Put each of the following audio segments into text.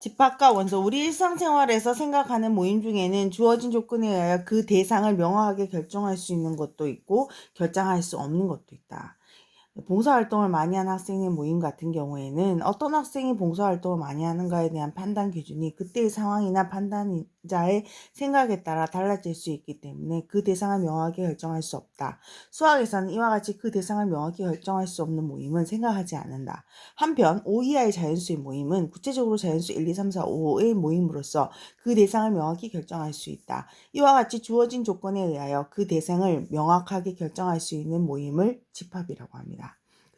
집합과 원소, 우리 일상생활에서 생각하는 모임 중에는 주어진 조건에 의하여 그 대상을 명확하게 결정할 수 있는 것도 있고 결정할 수 없는 것도 있다. 봉사활동을 많이 하는 학생의 모임 같은 경우에는 어떤 학생이 봉사활동을 많이 하는가에 대한 판단 기준이 그때의 상황이나 판단자의 생각에 따라 달라질 수 있기 때문에 그 대상을 명확하게 결정할 수 없다. 수학에서는 이와 같이 그 대상을 명확히 결정할 수 없는 모임은 생각하지 않는다. 한편 5 이하의 자연수의 모임은 구체적으로 자연수 1, 2, 3, 4, 5의 모임으로서 그 대상을 명확히 결정할 수 있다. 이와 같이 주어진 조건에 의하여 그 대상을 명확하게 결정할 수 있는 모임을 집합이라고 합니다.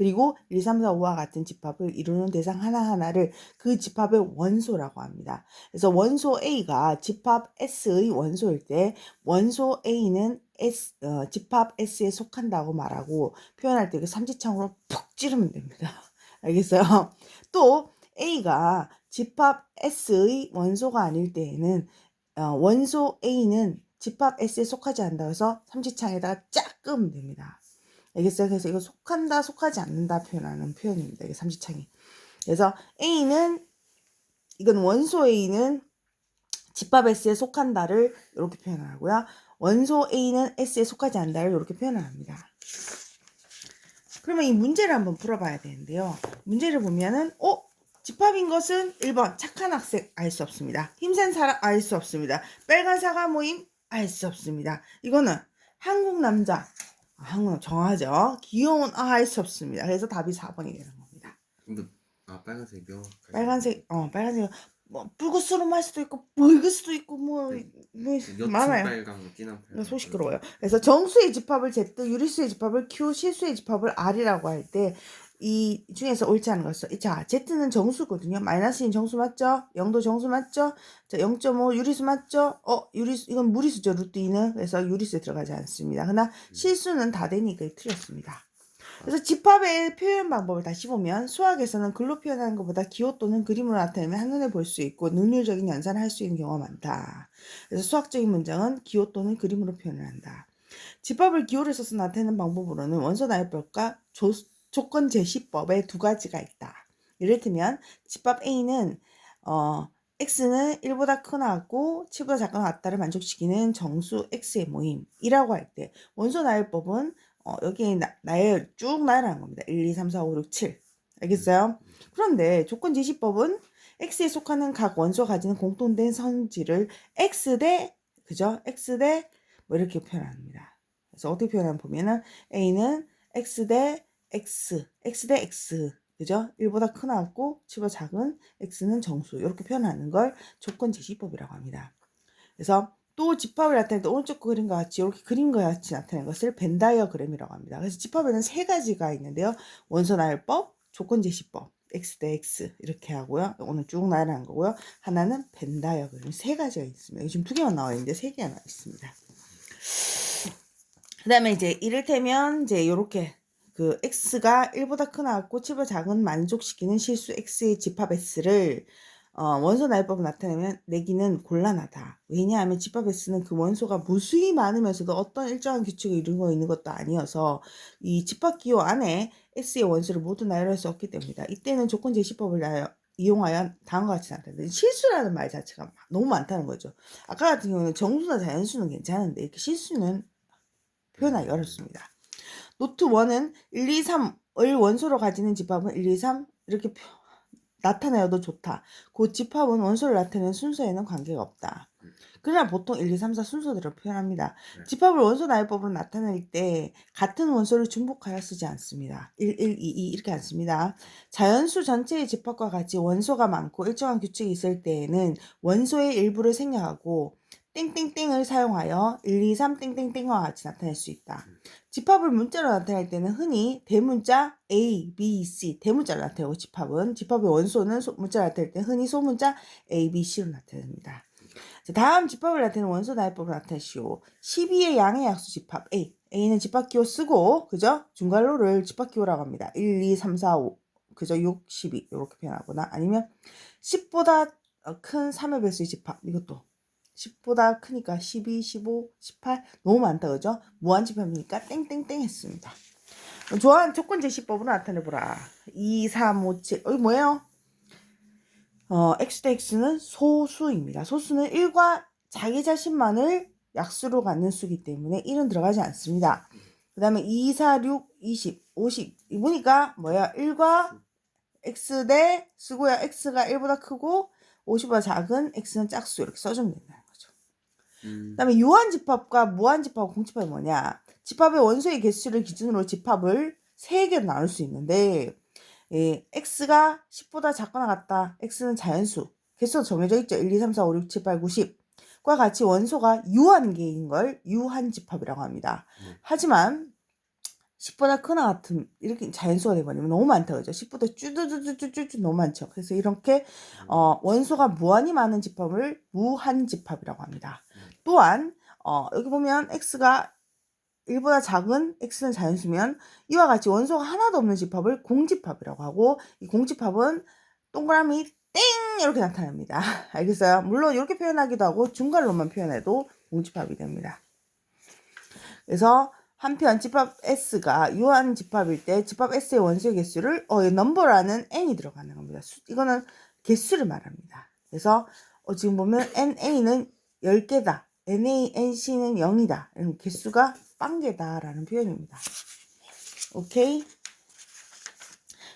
그리고 1, 2, 3, 4, 5와 같은 집합을 이루는 대상 하나하나를 그 집합의 원소라고 합니다. 그래서 원소 A가 집합 S의 원소일 때 원소 A는 S, 어, 집합 S에 속한다고 말하고 표현할 때그 삼지창으로 푹 찌르면 됩니다. 알겠어요? 또 A가 집합 S의 원소가 아닐 때에는 어, 원소 A는 집합 S에 속하지 않는다 해서 삼지창에다가 쫙 끄면 됩니다. 알겠어요? 그래서 이거 속한다, 속하지 않는다 표현하는 표현입니다. 이게 삼지창이. 그래서 A는 이건 원소 A는 집합 S에 속한다를 이렇게 표현하고요. 원소 A는 S에 속하지 않는다를 이렇게 표현을 합니다. 그러면 이 문제를 한번 풀어봐야 되는데요. 문제를 보면은 어? 집합인 것은 1번 착한 학생 알 수 없습니다. 힘센 사람 알 수 없습니다. 빨간 사과 모임 알 수 없습니다. 이거는 한국 남자 아, 한국 정하죠. 귀여운 아알수 없습니다. 그래서 답이 4번이 되는 겁니다. 근데 아 빨간색 명확하게 빨간색 어 빨간색 뭐 붉은수름할 수도 있고 붉을 수도 있고 뭐, 네. 뭐 많아요. 빨강 진한 빨강 소 시끄러워요. 그래서 정수의 집합을 Z, 유리수의 집합을 Q, 실수의 집합을 R이라고 할 때 이 중에서 옳지 않은 것은 자 Z는 정수거든요. 마이너스인 정수 맞죠? 0도 정수 맞죠? 자0.5 유리수 맞죠? 어 유리수 이건 무리수죠 루트 2는 그래서 유리수에 들어가지 않습니다. 그러나 실수는 다 되니까 틀렸습니다. 그래서 집합의 표현 방법을 다시 보면 수학에서는 글로 표현하는 것보다 기호 또는 그림으로 나타내면 한눈에 볼 수 있고 능률적인 연산을 할 수 있는 경우가 많다. 그래서 수학적인 문장은 기호 또는 그림으로 표현을 한다. 집합을 기호를 써서 나타내는 방법으로는 원소 나열법과 조, 조건 제시법의 두 가지가 있다. 이를테면 집합 A는 어, x는 1보다 크나고 7보다 작거나 같다를 만족시키는 정수 x의 모임이라고 할 때 원소 나열법은 어, 여기 나, 나열 쭉 나열하는 겁니다. 1, 2, 3, 4, 5, 6, 7. 알겠어요? 그런데 조건 제시법은 x에 속하는 각 원소가 가지는 공통된 성질을 x 대 그죠? x 대 뭐 이렇게 표현합니다. 그래서 어떻게 표현하면 보면은 a는 x 대 x, x 대 x 그죠? 1보다 크나고 7보다 작은 x는 정수 이렇게 표현하는 걸 조건 제시법이라고 합니다. 그래서 또 집합을 나타낼 때 오른쪽 그림과 같이 이렇게 그림과 같이 나타내는 것을 벤다이어그램이라고 합니다. 그래서 집합에는 세 가지가 있는데요. 원소 나열법, 조건 제시법, x 대 x 이렇게 하고요. 오늘 쭉 나열한 거고요. 하나는 벤다이어그램 세 가지가 있습니다. 지금 두 개만 나와 있는데 세 개가 나와 있습니다. 그다음에 이제 이를테면 이제 이렇게 그 x가 1보다 크나고 7보다 작은 만족시키는 실수 x의 집합 s를 어, 원소 나열법을 나타내면 내기는 곤란하다. 왜냐하면 집합 S는 그 원소가 무수히 많으면서도 어떤 일정한 규칙을 이루고 있는 것도 아니어서 이 집합 기호 안에 S의 원소를 모두 나열할 수 없기 때문이다. 이때는 조건 제시법을 나열, 이용하여 다음과 같이 나타낸다. 실수라는 말 자체가 너무 많다는 거죠. 아까 같은 경우는 정수나 자연수는 괜찮은데 이렇게 실수는 표현하기 어렵습니다. 노트 1은 1, 2, 3을 원소로 가지는 집합은 1, 2, 3 이렇게 표, 나타내어도 좋다. 그 집합은 원소를 나타내는 순서에는 관계가 없다. 그러나 보통 1, 2, 3, 4 순서대로 표현합니다. 네. 집합을 원소 나열법으로 나타낼 때 같은 원소를 중복하여 쓰지 않습니다. 1, 1, 2, 2 이렇게 안 씁니다. 자연수 전체의 집합과 같이 원소가 많고 일정한 규칙이 있을 때에는 원소의 일부를 생략하고 땡땡땡을 사용하여 1, 2, 3 땡땡땡과 같이 나타낼 수 있다. 집합을 문자로 나타낼 때는 흔히 대문자 A, B, C 대문자로 나타내고 집합은 집합의 원소는 소, 문자로 나타낼 때 흔히 소문자 A, B, C로 나타냅니다. 자, 다음 집합을 나타내는 원소 나열법을 나타내시오. 12의 양의 약수 집합 A. A는 집합기호 쓰고 그죠? 중괄호를 집합기호라고 합니다. 1, 2, 3, 4, 5 그죠? 6, 12 이렇게 표현하거나 아니면 10보다 큰 3의 배수의 집합 이것도 10보다 크니까 12, 15, 18 너무 많다 그죠? 무한집합이니까 땡땡땡 했습니다. 좋아하는 조건 제시법으로 나타내보라. 2, 3, 5, 7 어이 뭐예요? 어, x 대 x는 소수입니다. 소수는 1과 자기 자신만을 약수로 갖는 수기 때문에 1은 들어가지 않습니다. 그 다음에 2, 4, 6, 20, 50. 이보니까 뭐야? 1과 x 대 쓰고요. x가 1보다 크고 50보다 작은 x는 짝수 이렇게 써주면 거죠. 음. 그다음에 유한 집합과 무한 집합, 공집합이 뭐냐? 집합의 원소의 개수를 기준으로 집합을 세 개로 나눌 수 있는데 예, x가 10보다 작거나 같다. x는 자연수. 개수가 정해져 있죠. 1, 2, 3, 4, 5, 6, 7, 8, 90과 같이 원소가 유한계인 걸 유한 집합이라고 합니다. 네. 하지만 10보다 크나 같은 이렇게 자연수가 돼버리면 너무 많다 그죠? 10보다 쭈쭈쭈쭈쭈쭈 너무 많죠. 그래서 이렇게 어, 원소가 무한히 많은 집합을 무한 집합이라고 합니다. 또한 어, 여기 보면 x가 1보다 작은 x는 자연수면 이와 같이 원소가 하나도 없는 집합을 공집합이라고 하고 이 공집합은 동그라미 땡 이렇게 나타납니다. 알겠어요? 물론 이렇게 표현하기도 하고 중괄로만 표현해도 공집합이 됩니다. 그래서 한편 집합 S가 유한 집합일 때 집합 S의 원소의 개수를 어, 이 넘버라는 n이 들어가는 겁니다. 수- 이거는 개수를 말합니다. 그래서 어, 지금 보면 NA는 10개다. NA, NC는 0이다. 이런 개수가 빵개다라는 표현입니다. 오케이?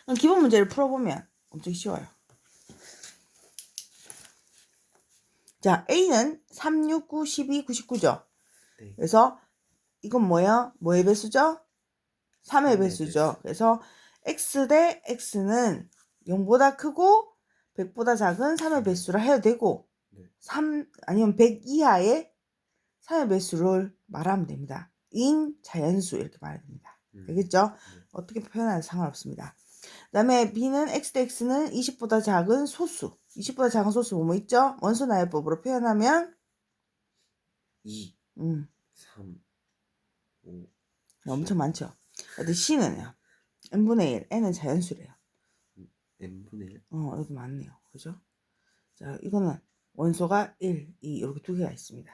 그럼 기본 문제를 풀어보면 엄청 쉬워요. 자, A는 3, 6, 9, 12, 99죠. 네. 그래서 이건 뭐야? 뭐의 배수죠? 3의 삼의 배수죠. 배수. 그래서 x 대 x는 0보다 크고 100보다 작은 3의 배수를 해야 되고 네. 3 아니면 100 이하의 3의 배수를 말하면 됩니다. 인 자연수 이렇게 말해야 됩니다. 음. 알겠죠? 네. 어떻게 표현하는 상관없습니다. 그 다음에 b는 x 대 x는 20보다 작은 소수. 20보다 작은 소수 뭐뭐 있죠? 원소 나열법으로 표현하면 2, 음, 3, 5. 엄청 많죠. 근데 c는요. n분의 1, n은 자연수래요. n분의 1. 어, 여기 많네요. 그죠? 자, 이거는 원소가 1, 2 이렇게 두 개가 있습니다.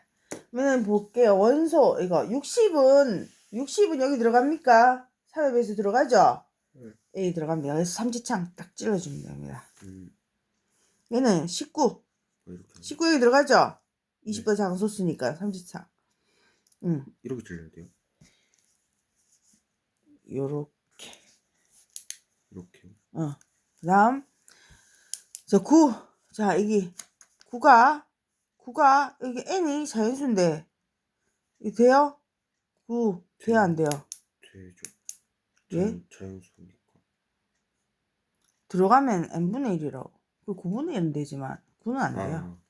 그러면 볼게요. 원소 이거 60은 60은 여기 들어갑니까? 3의 배수 들어가죠? 네. A 들어갑니다. 그래서 삼지창 딱 찔러주면 됩니다. 음. 얘는 19. 뭐 이렇게. 하면- 19 여기 들어가죠? 20보다 작은 소수니까 삼지창. 응, 이렇게 들려야 돼요. 요렇게. 이렇게. 어. 그 다음, 자, 9. 자, 여기, 9가, 9가, 여기 n이 자연수인데, 이 돼요? 9. 돼요, 안 돼요? 되죠. 예? 자연, 자연수니까. 들어가면 n분의 1이라고. 그 9분의 1은 되지만, 9는 안 돼요.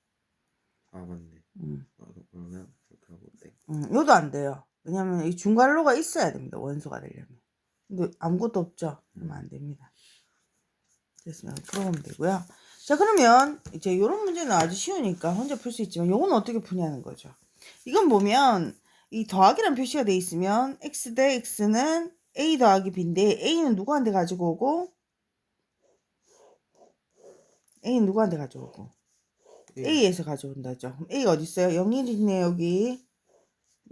아, 아 맞네. 음, 아, 그러면 그렇게 하고 네. 음, 요도 안 돼요. 왜냐면 이 중괄로가 있어야 됩니다. 원소가 되려면. 근데 아무것도 없죠? 그러면 안 됩니다. 됐으면 풀어보면 되고요. 자, 그러면 이제 이런 문제는 아주 쉬우니까 혼자 풀 수 있지만 요건 어떻게 푸냐는 거죠. 이건 보면 이 더하기란 표시가 돼 있으면 x 대 x는 a 더하기 b인데 a는 누구한테 가지고 오고 a는 누구한테 가져오고 예. A에서 가져온다죠. 그럼 A가 어디 있어요? 0, 1 있네 여기.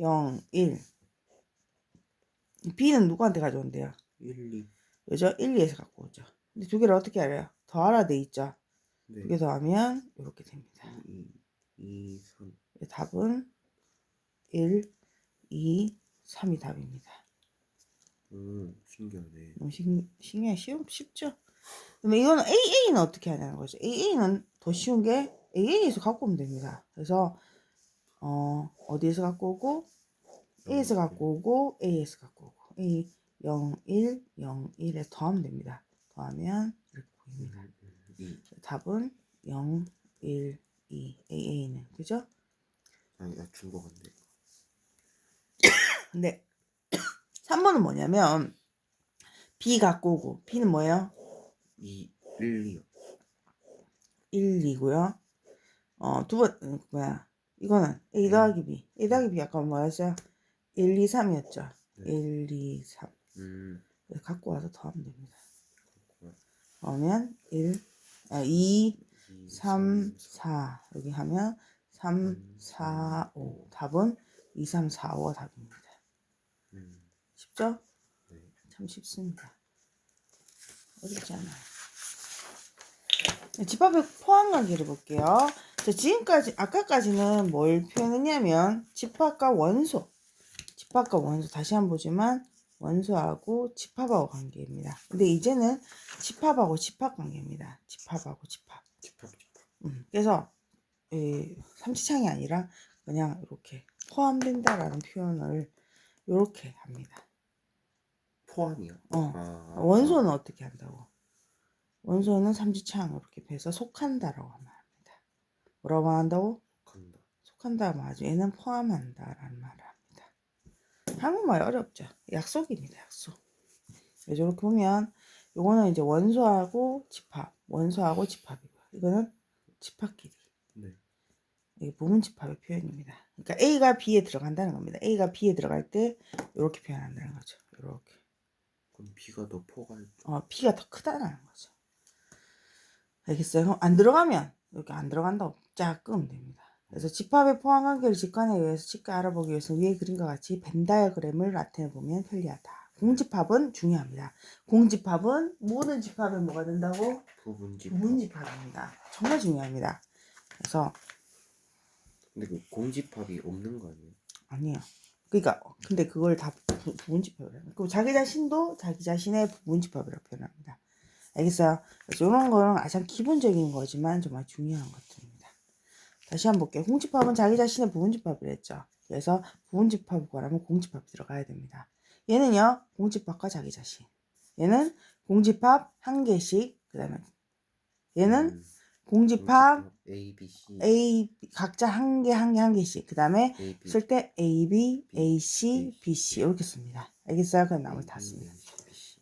0, 1. B는 누구한테 가져온대요? 1, 2. 그죠? 1, 2에서 갖고 오죠. 근데 두 개를 어떻게 알아요? 더하라 돼 있죠. 네. 두개 더하면 이렇게 됩니다. 2, 2, 3. 답은 1, 2, 3이 답입니다. 음, 신기하네. 너무 신, 신기해 쉬운 쉽죠? 그러면 이거는 AA는 어떻게 하냐는 거죠. AA는 더 쉬운 게 AA에서 갖고 오면 됩니다. 그래서 어 어디에서 갖고 오고 A에서 갖고 오고 A에서 갖고 오고 A 0, 1, 0, 1에 더하면 됩니다. 더하면 이렇게 보입니다. 2. 답은 0, 1, 2 AA는 그죠? 아니, 나 준거 같네. 근데 3번은 뭐냐면 B 갖고 오고 B는 뭐예요? 2, 1, 2요. 1, 2고요. 어, 두 번, 음, 뭐야. 이거는 A 더하기 B. A 더하기 B 아까 뭐였어요? 1, 2, 3이었죠. 네. 1, 2, 3. 음, 그래서 갖고 와서 더하면 됩니다. 그러면 1, 아, 2, 2, 3, 4. 여기 하면 3, 4, 5. 답은 2, 3, 4, 5가 답입니다. 음, 쉽죠? 네. 참 쉽습니다. 어렵지 않아요. 집합의 포함 관계를 볼게요. 자, 지금까지, 아까까지는 뭘 표현했냐면, 집합과 원소. 집합과 원소. 다시 한번 보지만, 원소하고 집합하고 관계입니다. 근데 이제는 집합하고 집합 관계입니다. 집합하고 집합. 집합 집합. 음, 그래서, 이 삼지창이 아니라, 그냥 이렇게 포함된다라는 표현을 이렇게 합니다. 포함이요. 어. 아, 원소는 어떻게 한다고? 원소는 삼지창 이렇게 배서 속한다라고 말합니다. 뭐라고 한다고? 간다. 속한다 말하죠. 얘는 포함한다라는 말을. 한국말 어렵죠. 약속입니다. 약속. 이렇게 보면 요거는 이제 원소하고 집합, 원소하고 집합이고요. 이거는 집합끼리. 네. 이게 부분 집합의 표현입니다. 그러니까 A가 B에 들어간다는 겁니다. A가 B에 들어갈 때 이렇게 표현한다는 거죠. 이렇게. 그럼 B가 더 포괄. 어, B가 더 크다는 거죠. 알겠어요? 그럼 안 들어가면 이렇게 안 들어간다고 쫙 끄면 됩니다. 그래서 집합의 포함 관계를 직관에 의해서 쉽게 알아보기 위해서 위에 그림과 같이 벤 다이어그램을 나타내 보면 편리하다. 공집합은 중요합니다. 공집합은 모든 집합에 뭐가 된다고? 부분 집합. 부분 집합입니다. 정말 중요합니다. 그래서 근데 그 공집합이 없는 거 아니에요? 아니에요. 그러니까 근데 그걸 다 부, 부분 집합이라. 그리고 자기 자신도 자기 자신의 부분 집합이라고 표현합니다. 알겠어요? 그래서 이런 거는 가장 기본적인 거지만 정말 중요한 것들입니다. 다시 한번 볼게요. 공집합은 자기 자신의 부분 집합을 했죠. 그래서 부분 집합을 구하려면 공집합이 들어가야 됩니다. 얘는요, 공집합과 자기 자신. 얘는 공집합 한 개씩, 그 다음에 얘는 음, 공집합 A, B, C. A, 각자 한 개, 한 개, 한 개씩. 그 다음에 쓸 때 A, B, A, C, B, C 이렇게 씁니다. 알겠어요? 그럼 나머지 다 씁니다.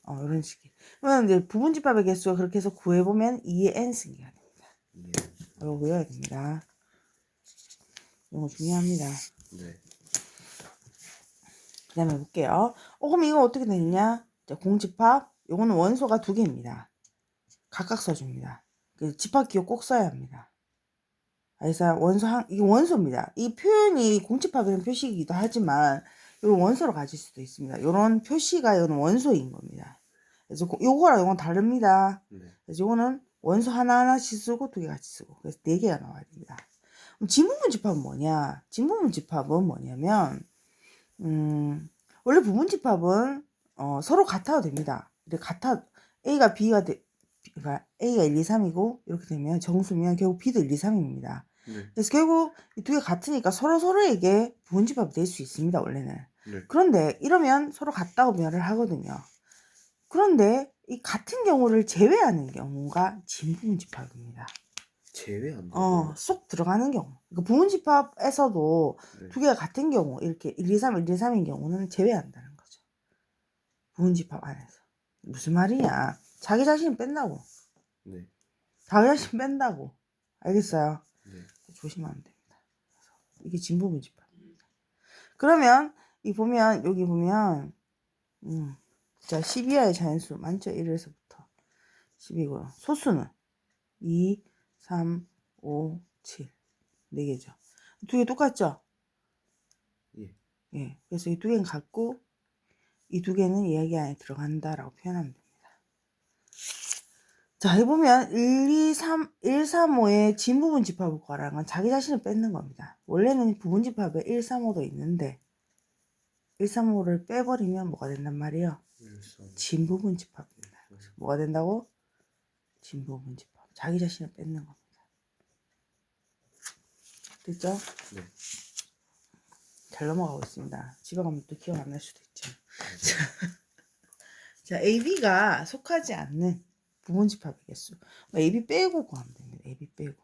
어, 이런 식이. 그러면 이제 부분 집합의 개수가 그렇게 해서 구해보면 2의 n 승계가 됩니다. 예. 이거 외워야 됩니다. 이거 중요합니다. 네. 그 다음에 볼게요. 어, 그럼 이거 어떻게 되느냐? 자, 공집합. 요거는 원소가 두 개입니다. 각각 써줍니다. 그 집합 기호 꼭 써야 합니다. 그래서 원소 한, 이게 원소입니다. 이 표현이 공집합이라는 표시이기도 하지만, 이런 원소로 가질 수도 있습니다. 이런 표시가 이건 원소인 겁니다. 그래서 고- 요거랑 요건 다릅니다. 네. 그래서 요거는 원소 하나하나씩 쓰고 두 개 같이 쓰고 그래서 네 개가 나와야 됩니다. 진부분 집합은 뭐냐? 진부분 집합은 뭐냐면 음, 원래 부분 집합은 어, 서로 같아도 됩니다. 이렇게 같아 A가 B가 돼, 그러니까 A가 1, 2, 3이고 이렇게 되면 정수면 결국 B도 1, 2, 3입니다. 네. 그래서 결국 이 두 개 같으니까 서로 서로에게 부분 집합이 될 수 있습니다. 원래는. 네. 그런데 이러면 서로 같다고 말을 하거든요. 그런데 이 같은 경우를 제외하는 경우가 진부분 집합입니다. 제외한다. 어, 쏙 들어가는 경우. 그 부분 집합에서도 네. 두 개가 같은 경우, 이렇게 1, 2, 3, 1, 2, 3인 경우는 제외한다는 거죠. 부분 집합 안에서. 무슨 말이냐. 자기 자신 뺀다고. 네. 자기 자신 뺀다고. 알겠어요? 네. 조심하면 됩니다. 그래서 이게 진부분 집합입니다. 그러면 이 보면 여기 보면 음, 자 12하의 자연수 많죠? 1에서부터 10이고요. 소수는 2, 3, 5, 7 4개죠. 두 개 똑같죠? 예. 예. 그래서 이 두 개는 같고 이 두 개는 이야기 안에 들어간다라고 표현하면 됩니다. 자, 해보면 1, 2, 3, 1, 3, 5의 진부분 집합을 구하라는 건 자기 자신을 뺏는 겁니다. 원래는 부분 집합에 1, 3, 5도 있는데 1, 3, 5를 빼버리면 뭐가 된단 말이에요? 진부분 집합입니다. 뭐가 된다고? 진부분 집합. 자기 자신을 뺏는 겁니다. 됐죠? 네. 잘 넘어가고 있습니다. 집에 가면 또 기억 안 날 수도 있죠. 자, AB가 속하지 않는 부분 집합의 개수. AB 빼고 구하면 됩니다. AB 빼고.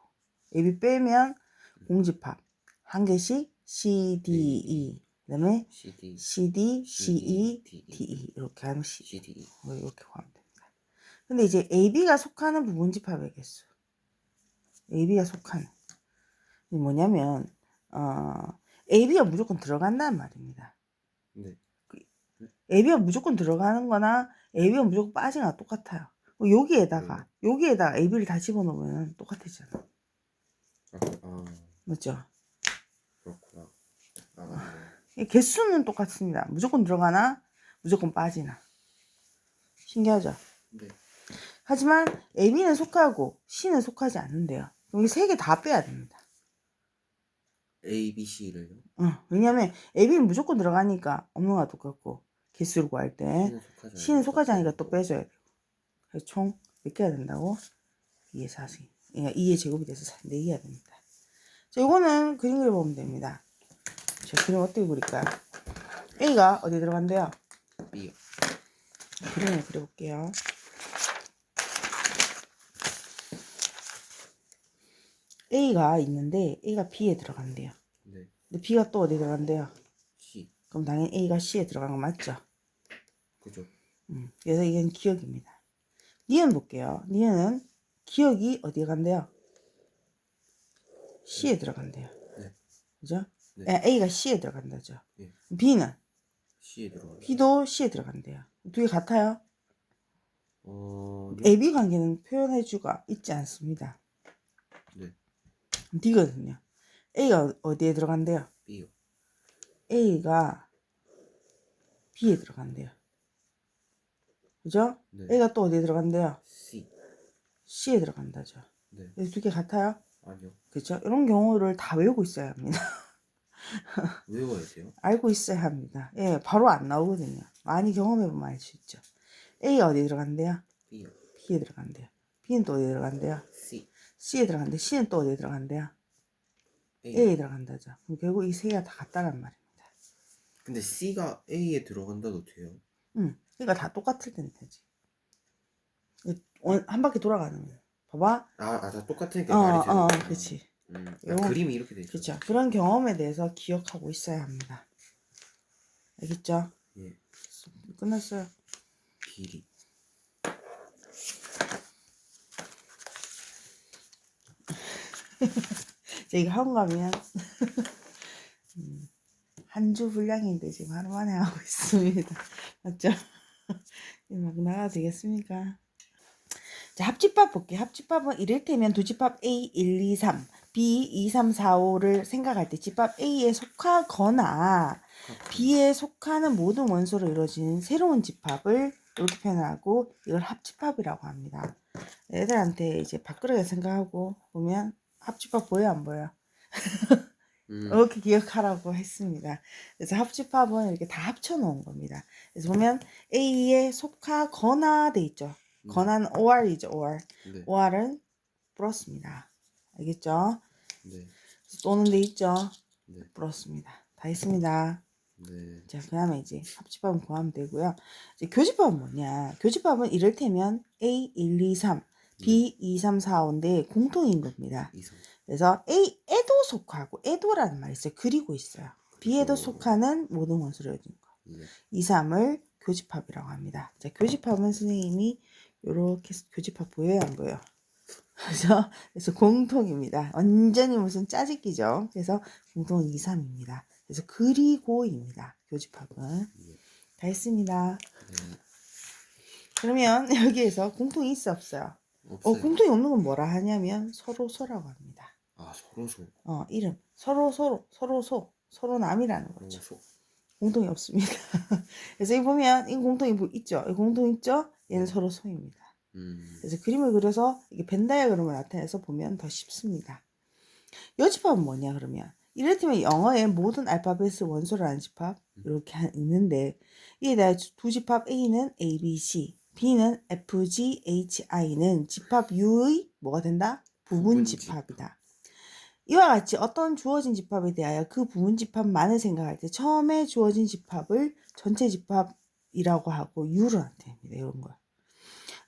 AB 빼면 공집합. 한 개씩 C, D, E. 그 다음에 C, D, C, E, D, D, E. 이렇게 하면 C. C, D, E. 뭐 이렇게 구하면 됩니다. 근데 이제 AB가 속하는 부분 집합의 개수. AB가 속하는. 뭐냐면, 어, AB가 무조건 들어간다는 말입니다. 네. AB가 무조건 들어가는 거나 AB가 무조건 빠지거나 똑같아요. 뭐 여기에다가, 여기에다가 AB를 다 집어넣으면 똑같아지잖아. 아, 아 맞죠? 그렇구나. 아. 이 개수는 똑같습니다. 무조건 들어가나, 무조건 빠지나. 신기하죠? 네. 하지만 AB는 속하고 C는 속하지 않는데요. 여기 세 개 다 빼야 됩니다. A, B, C를요? 어, 왜냐면 AB는 무조건 들어가니까 없는 거와 똑같고 개수를 구할 때 C는 속하지 않으니까 또 빼줘야 돼요. 그래서 총 몇 개가 된다고? 2의 4승. 그러니까 2의 제곱이 돼서 4개가 됩니다. 자, 이거는 그림 그려보면 됩니다. 자, 그림 어떻게 그릴까요? A가 어디 들어간대요? B요. 그림을 그려볼게요. A가 있는데 A가 B에 들어간대요. 네. 근데 B가 또 어디 들어간대요? C. 그럼 당연히 A가 C에 들어간 거 맞죠? 그죠? 음, 그래서 이건 기억입니다. 니은 볼게요. 니은은 기억이 어디에 간대요? C에 들어간대요. 네. 그죠? 네. 에, A가 C에 들어간다죠. 예. B는 C에 들어가요. B도 C에 들어간대요. 두 개 같아요? 어, AB 관계는 표현해 주가 있지 않습니다. 네. D거든요. A가 어디에 들어간대요? B요. A가 B에 들어간대요. 그죠? 네. A가 또 어디에 들어간대요? C. C에 들어간다죠. 네. 두개 같아요? 아니요. 그렇죠? 이런 경우를 다 외우고 있어야 합니다. 외워야 돼요? 알고 있어야 합니다. 예, 바로 안 나오거든요. 많이 경험해보면 알 수 있죠. A 어디에 들어간대요? B요. B에 들어간대요. B는 또 어디에 들어간대요? C. C에 들어간대. C는 또 어디에 들어간대요? A. A에 들어간다죠. 그럼 결국 이 세 개가 다 같다란 말입니다. 근데 C가 A에 들어간다도 돼요? 응. 그러니까 다 똑같을 때는 되지. 원- 한 바퀴 돌아가는 거야. 봐봐. 아, 아, 다 똑같으니까 어, 말이 되는 어, 거구나. 그렇지. 음, 아, 요거- 그림이 이렇게 돼 있어. 그렇죠. 그런 경험에 대해서 기억하고 있어야 합니다. 알겠죠? 예. 끝났어요. 길이. 제가 학원 가면 음, 한주 분량인데 지금 하루 만에 하고 있습니다. 맞죠? 이거 막 나가도 되겠습니까? 자, 합집합 볼게요. 합집합은 이를테면 두 집합 A 1, 2, 3, B 2, 3, 4, 5를 생각할 때 집합 A에 속하거나 B에 속하는 모든 원소로 이루어지는 새로운 집합을 이렇게 표현하고 이걸 합집합이라고 합니다. 애들한테 이제 밥그릇에 생각하고 보면 합집합 보여 안 보여? 음, 이렇게 기억하라고 했습니다. 그래서 합집합은 이렇게 다 합쳐놓은 겁니다. 그래서 보면 A에 속하거나 돼 있죠. 네. 거나는 OR이죠. OR. 네. OR은 플러스입니다. 알겠죠? 네. 또는 돼 있죠. 네. 플러스입니다. 다 했습니다. 네. 자, 그 다음에 이제 합집합은 구하면 되고요. 이제 교집합은 뭐냐? 교집합은 이를테면 A 1, 2, 3, B 2, 3, 4, 5인데 공통인 겁니다. 그래서 A에도 속하고 에도라는 말이 있어요. 그리고 있어요. B에도 속하는 모든 원소를 여진 거. 예. 2, 3을 교집합이라고 합니다. 자, 교집합은 선생님이 요렇게 교집합 보여요, 안 보여? 그래서, 그래서 공통입니다. 완전히 무슨 짜집기죠. 그래서 공통은 2, 3입니다. 그래서 그리고입니다. 교집합은. 예. 다 했습니다. 네. 그러면 여기에서 공통이 있어 없어요? 없어요. 어, 공통이 없는 건 뭐라 하냐면 서로 소라고 합니다. 아, 서로 소. 어, 이름. 서로 서로, 서로 소, 서로 남이라는 서로 거죠. 소. 공통이 없습니다. 그래서 이 보면 이 공통이 뭐 있죠? 이 공통 있죠? 얘는 서로 소입니다. 음. 그래서 그림을 그려서 이게 벤 다이어그램을 나타내서 보면 더 쉽습니다. 이 집합은 뭐냐 그러면 이를테면 영어의 모든 알파벳을 원소로 하는 집합 이렇게 한- 있는데 이에 대해 두 집합 A는 A, B, C, B는 F, G, H, I는 집합 U의 뭐가 된다? 부분 집합이다. 이와 같이 어떤 주어진 집합에 대하여 그 부분 집합만을 생각할 때 처음에 주어진 집합을 전체 집합이라고 하고 U로 나타냅니다. 이런 거.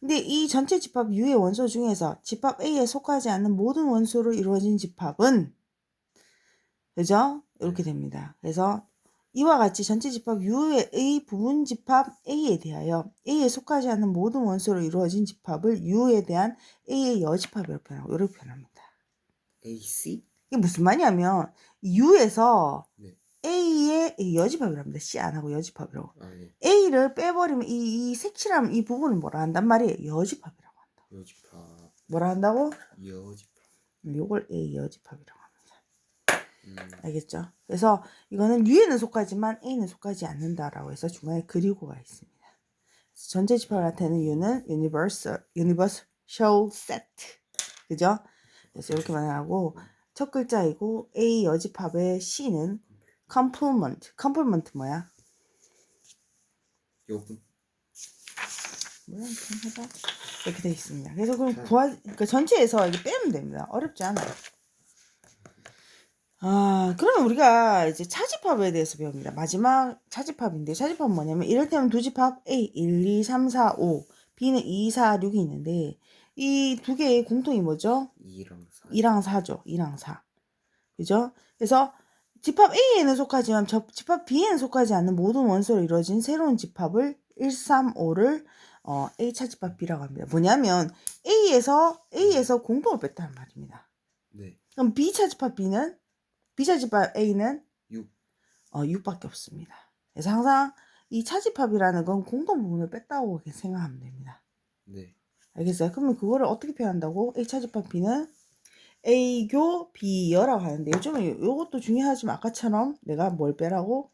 근데 이 전체 집합 U의 원소 중에서 집합 A에 속하지 않는 모든 원소로 이루어진 집합은 그죠? 이렇게 됩니다. 그래서 이와 같이 전체 집합 U의 A 부분 집합 A에 대하여 A에 속하지 않는 모든 원소로 이루어진 집합을 U에 대한 A의 여집합이라고 표현하고 이렇게 표현합니다. A, C? 이게 무슨 말이냐면 U에서 네. A의 A 여집합이랍니다. C 안 하고 여집합이라고. 아, 예. A를 빼버리면 이, 이 색칠함 이 부분을 뭐라 한단 말이에요? 여집합이라고 한다. 여집합. 뭐라 한다고? 여집합. 요걸 A 여집합이라고 합니다. 음. 알겠죠? 그래서 이거는 U에는 속하지만 A는 속하지 않는다라고 해서 중간에 그리고가 있습니다. 전체 집합을 나타내는 U는 universal, universal set. 그죠? 그래서 이렇게 말하고 첫 글자이고 A 여집합의 C는 complement. complement 뭐야? 요분 뭐야? 좀 해봐. 이렇게 돼 있습니다. 그래서 그럼 구하, 그러니까 전체에서 이게 빼면 됩니다. 어렵지 않아요. 아, 그러면 우리가 이제 차집합에 대해서 배웁니다. 마지막 차집합인데, 차집합은 뭐냐면, 이럴 때는 두 집합 A, 1, 2, 3, 4, 5, B는 2, 4, 6이 있는데, 이 두 개의 공통이 뭐죠? 2랑 4 2랑 4죠. 2랑 4. 그죠? 그래서 집합 A에는 속하지만 저 집합 B에는 속하지 않는 모든 원소로 이루어진 새로운 집합을 1, 3, 5를 어, A 차집합 B라고 합니다. 뭐냐면 A에서 A에서 공통을 뺐다는 말입니다. 네 그럼 B 차집합 B는 B 차집합 A는 6 어, 6밖에 없습니다. 그래서 항상 이 차집합이라는 건 공통 부분을 뺐다고 생각하면 됩니다. 네 알겠어요? 그러면 그거를 어떻게 표현한다고? A 차집합 B는 A교 B여라고 하는데 요즘은 요- 요것도 중요하지만 아까처럼 내가 뭘 빼라고?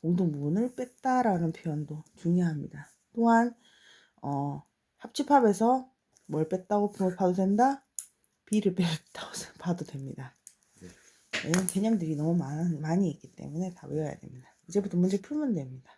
공동 부분을 뺐다라는 표현도 중요합니다. 또한 어, 합집합에서 뭘 뺐다고 봐도 된다? B를 뺐다고 봐도 됩니다. 이런 개념들이 너무 많, 많이 있기 때문에 다 외워야 됩니다. 이제부터 문제 풀면 됩니다.